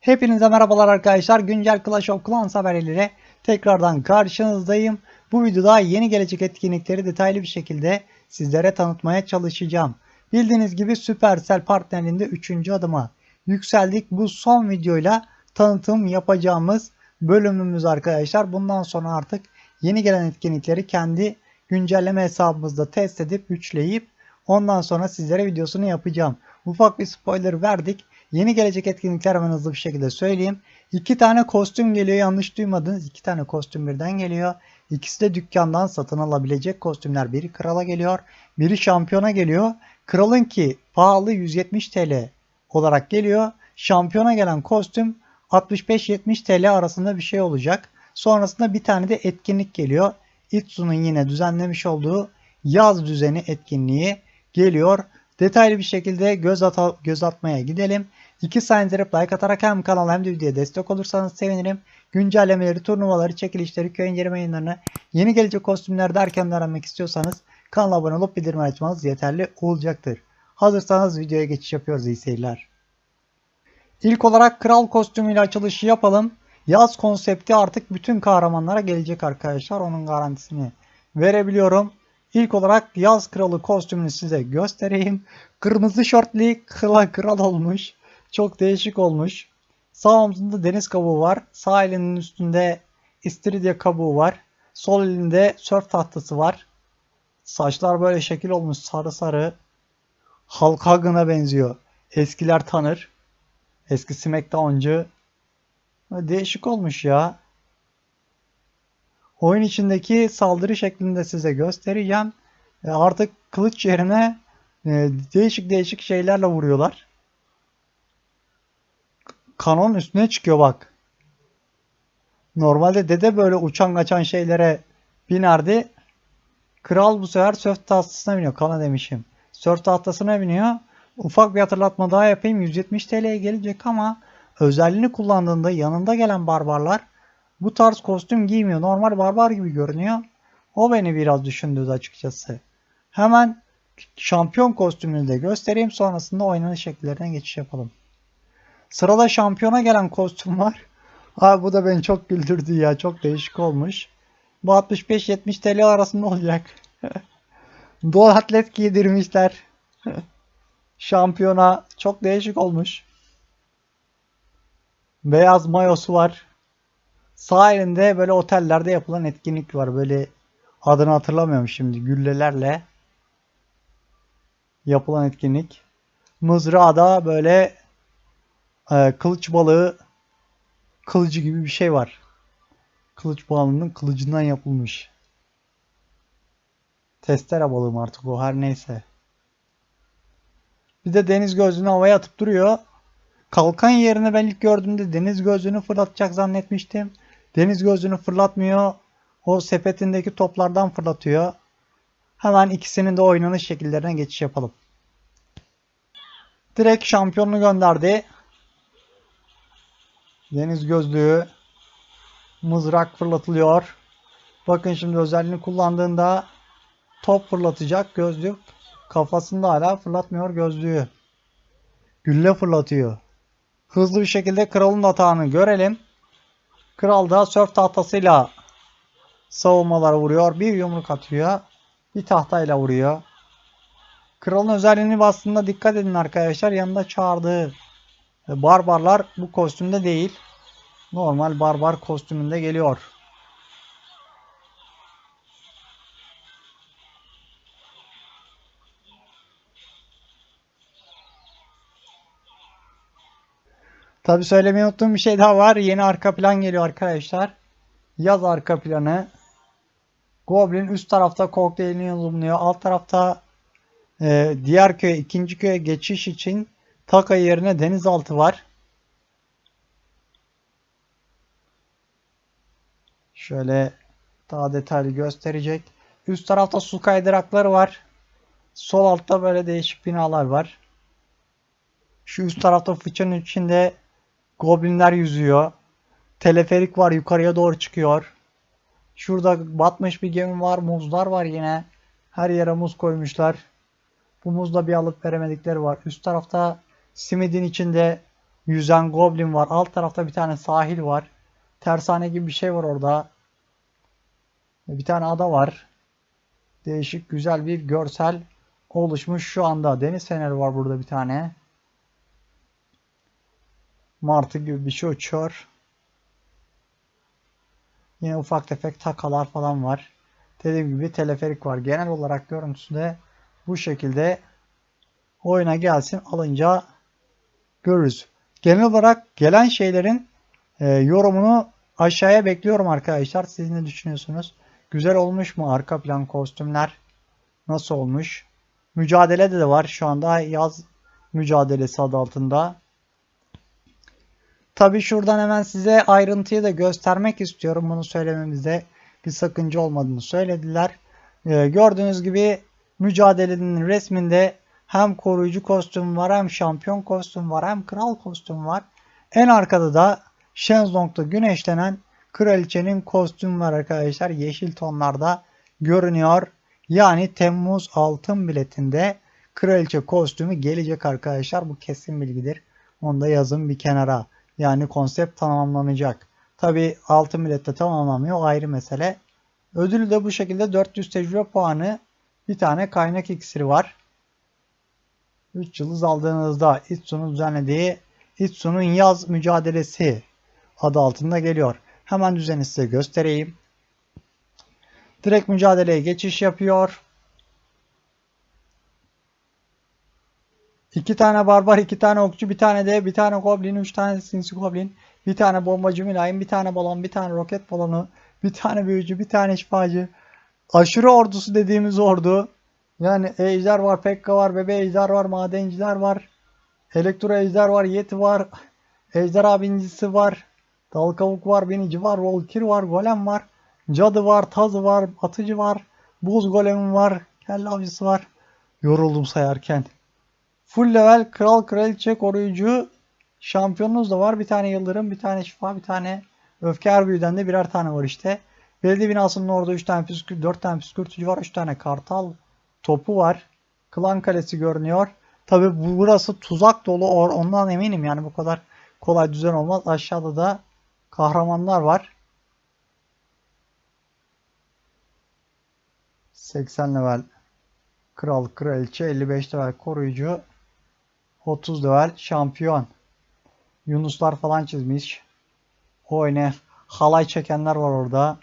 Hepinize merhabalar arkadaşlar. Güncel Clash of Clans haberleriyle tekrardan karşınızdayım. Bu videoda yeni gelecek etkinlikleri detaylı bir şekilde sizlere tanıtmaya çalışacağım. Bildiğiniz gibi Supercell partnerliğinde 3. adıma yükseldik. Bu son videoyla tanıtım yapacağımız bölümümüz arkadaşlar. Bundan sonra artık yeni gelen etkinlikleri kendi güncelleme hesabımızda test edip güçleyip ondan sonra sizlere videosunu yapacağım. Ufak bir spoiler verdik. Yeni gelecek etkinlikler hemen hızlı bir şekilde söyleyeyim. İki tane kostüm geliyor yanlış duymadınız. İki tane kostüm birden geliyor. İkisi de dükkandan satın alabilecek kostümler. Biri krala geliyor. Biri şampiyona geliyor. Kralın ki pahalı 170 TL olarak geliyor. Şampiyona gelen kostüm 65-70 TL arasında bir şey olacak. Sonrasında bir tane de etkinlik geliyor. Itsu'nun yine düzenlemiş olduğu yaz düzeni etkinliği geliyor. Detaylı bir şekilde göz, ata, göz atmaya gidelim. 2 saniye like atarak hem kanala hem de videoya destek olursanız sevinirim. Güncellemeleri, turnuvaları, çekilişleri, köy inceleme yayınlarını, yeni gelecek kostümler derken öğrenmek istiyorsanız kanala abone olup bildirim açmanız yeterli olacaktır. Hazırsanız videoya geçiş yapıyoruz. İyi seyirler. İlk olarak kral kostümüyle açılışı yapalım. Yaz konsepti artık bütün kahramanlara gelecek arkadaşlar. Onun garantisini verebiliyorum. İlk olarak yaz kralı kostümünü size göstereyim. Kırmızı şortlu kral, kral olmuş. Çok değişik olmuş. Sağ omzunda deniz kabuğu var. Sağ elinin üstünde istiridye kabuğu var. Sol elinde sörf tahtası var. Saçlar böyle şekil olmuş sarı sarı. Hulk Hogan'a benziyor. Eskiler tanır. Eski Smackdown'cu. Değişik olmuş ya. Oyun içindeki saldırı şeklinde size göstereceğim. E, artık kılıç yerine e, değişik değişik şeylerle vuruyorlar. Kanon üstüne çıkıyor bak. Normalde dede böyle uçan kaçan şeylere binerdi. Kral bu sefer sörf tahtasına biniyor. Kana demişim. Sörf tahtasına biniyor. Ufak bir hatırlatma daha yapayım. 170 TL'ye gelecek ama özelliğini kullandığında yanında gelen barbarlar bu tarz kostüm giymiyor. Normal barbar gibi görünüyor. O beni biraz düşündürdü açıkçası. Hemen şampiyon kostümünü de göstereyim. Sonrasında oynanış şekillerine geçiş yapalım. Sırada şampiyona gelen kostüm var. Abi bu da beni çok güldürdü ya. Çok değişik olmuş. Bu 65-70 TL arasında olacak. Dol atlet giydirmişler. Şampiyona çok değişik olmuş. Beyaz mayosu var. Sağ elinde böyle otellerde yapılan etkinlik var. Böyle adını hatırlamıyorum şimdi. Güllelerle yapılan etkinlik. Mızrağda böyle e, kılıç balığı kılıcı gibi bir şey var. Kılıç balığının kılıcından yapılmış. Testere balığı mı artık o her neyse. Bir de deniz gözlüğünü havaya atıp duruyor. Kalkan yerine ben ilk gördüğümde deniz gözlüğünü fırlatacak zannetmiştim. Deniz gözlüğünü fırlatmıyor. O sepetindeki toplardan fırlatıyor. Hemen ikisinin de oynanış şekillerine geçiş yapalım. Direkt şampiyonunu gönderdi. Deniz gözlüğü. Mızrak fırlatılıyor. Bakın şimdi özelliğini kullandığında top fırlatacak gözlük. Kafasında hala fırlatmıyor gözlüğü. Gülle fırlatıyor. Hızlı bir şekilde kralın atağını görelim. Kral da sörf tahtasıyla savunmalar vuruyor. Bir yumruk atıyor. Bir tahtayla vuruyor. Kralın özelliğini bastığında dikkat edin arkadaşlar. Yanında çağırdığı barbarlar bu kostümde değil. Normal barbar kostümünde geliyor. Tabi söylemeyi unuttuğum bir şey daha var. Yeni arka plan geliyor arkadaşlar. Yaz arka planı. Goblin üst tarafta kokteylini yazımlıyor. Alt tarafta e, diğer köye, ikinci köye geçiş için Taka yerine denizaltı var. Şöyle daha detaylı gösterecek. Üst tarafta su kaydırakları var. Sol altta böyle değişik binalar var. Şu üst tarafta fıçının içinde Goblinler yüzüyor. Teleferik var yukarıya doğru çıkıyor. Şurada batmış bir gemi var. Muzlar var yine. Her yere muz koymuşlar. Bu muzda bir alıp veremedikleri var. Üst tarafta simidin içinde yüzen goblin var. Alt tarafta bir tane sahil var. Tersane gibi bir şey var orada. Bir tane ada var. Değişik güzel bir görsel oluşmuş şu anda. Deniz feneri var burada bir tane. Martı gibi bir şey uçuyor. Yine ufak tefek takalar falan var. Dediğim gibi teleferik var. Genel olarak görüntüsünde bu şekilde oyuna gelsin alınca görürüz. Genel olarak gelen şeylerin e, yorumunu aşağıya bekliyorum arkadaşlar. Siz ne düşünüyorsunuz? Güzel olmuş mu arka plan kostümler? Nasıl olmuş? Mücadelede de var. Şu anda yaz mücadelesi adı altında. Tabi şuradan hemen size ayrıntıyı da göstermek istiyorum. Bunu söylememizde bir sakınca olmadığını söylediler. Ee, gördüğünüz gibi mücadelenin resminde hem koruyucu kostüm var hem şampiyon kostüm var hem kral kostüm var. En arkada da Shenzong'da güneşlenen kraliçenin kostümü var arkadaşlar. Yeşil tonlarda görünüyor. Yani Temmuz altın biletinde kraliçe kostümü gelecek arkadaşlar. Bu kesin bilgidir. Onu da yazın bir kenara. Yani konsept tamamlanacak. Tabi altın bilette tamamlanmıyor. O ayrı mesele. Ödülü de bu şekilde 400 tecrübe puanı bir tane kaynak iksiri var. 3 yıldız aldığınızda Itsu'nun düzenlediği Itsu'nun yaz mücadelesi adı altında geliyor. Hemen düzeni size göstereyim. Direkt mücadeleye geçiş yapıyor. İki tane barbar, iki tane okçu, bir tane de bir tane goblin, üç tane sinsi goblin, bir tane bombacı mülayim, bir tane balon, bir tane roket balonu, bir tane büyücü, bir tane şifacı. Aşırı ordusu dediğimiz ordu. Yani ejder var, pekka var, bebe ejder var, madenciler var. Elektro ejder var, yeti var. Ejder abincisi var. Dal kavuk var, binici var, volkir var, golem var. Cadı var, tazı var, atıcı var. Buz golemi var, kelle avcısı var. Yoruldum sayarken. Full level kral kraliçe koruyucu şampiyonunuz da var. Bir tane yıldırım, bir tane şifa, bir tane öfke her büyüden de birer tane var işte. Belediye binasının orada 3 tane püskürt, 4 tane püskürtücü var. 3 tane kartal topu var. Klan kalesi görünüyor. Tabi burası tuzak dolu ondan eminim yani bu kadar kolay düzen olmaz. Aşağıda da kahramanlar var. 80 level kral kraliçe 55 level koruyucu 30 level şampiyon. Yunuslar falan çizmiş. O ne? Halay çekenler var orada.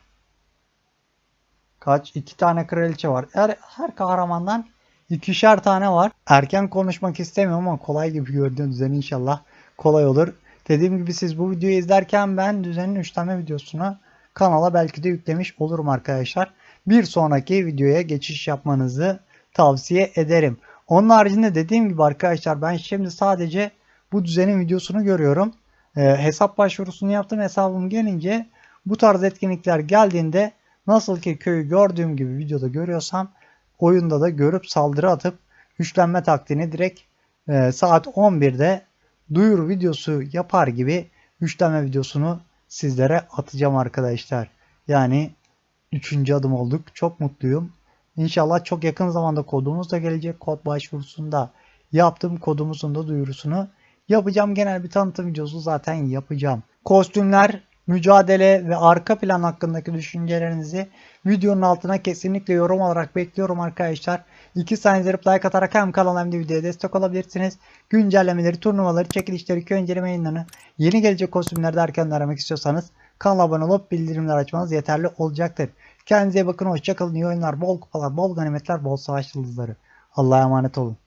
Kaç? İki tane kraliçe var. Her, her kahramandan ikişer tane var. Erken konuşmak istemiyorum ama kolay gibi gördüğünüz düzen inşallah kolay olur. Dediğim gibi siz bu videoyu izlerken ben düzenin 3 tane videosunu kanala belki de yüklemiş olurum arkadaşlar. Bir sonraki videoya geçiş yapmanızı tavsiye ederim. Onun haricinde dediğim gibi arkadaşlar ben şimdi sadece bu düzenin videosunu görüyorum. Ee, hesap başvurusunu yaptım. Hesabım gelince bu tarz etkinlikler geldiğinde nasıl ki köyü gördüğüm gibi videoda görüyorsam oyunda da görüp saldırı atıp güçlenme taktiğini direkt e, saat 11'de duyuru videosu yapar gibi güçlenme videosunu sizlere atacağım arkadaşlar. Yani üçüncü adım olduk. Çok mutluyum. İnşallah çok yakın zamanda kodumuz da gelecek. Kod başvurusunda yaptım. Kodumuzun da duyurusunu yapacağım. Genel bir tanıtım videosu zaten yapacağım. Kostümler, mücadele ve arka plan hakkındaki düşüncelerinizi videonun altına kesinlikle yorum olarak bekliyorum arkadaşlar. İki saniye like atarak hem kanala hem de videoya destek olabilirsiniz. Güncellemeleri, turnuvaları, çekilişleri, köy inceleme yayınlarını, yeni gelecek kostümlerde erken aramak istiyorsanız kanala abone olup bildirimler açmanız yeterli olacaktır. Kendinize bakın. Hoşçakalın. İyi oyunlar, bol kupalar, bol ganimetler, bol savaş yıldızları. Allah'a emanet olun.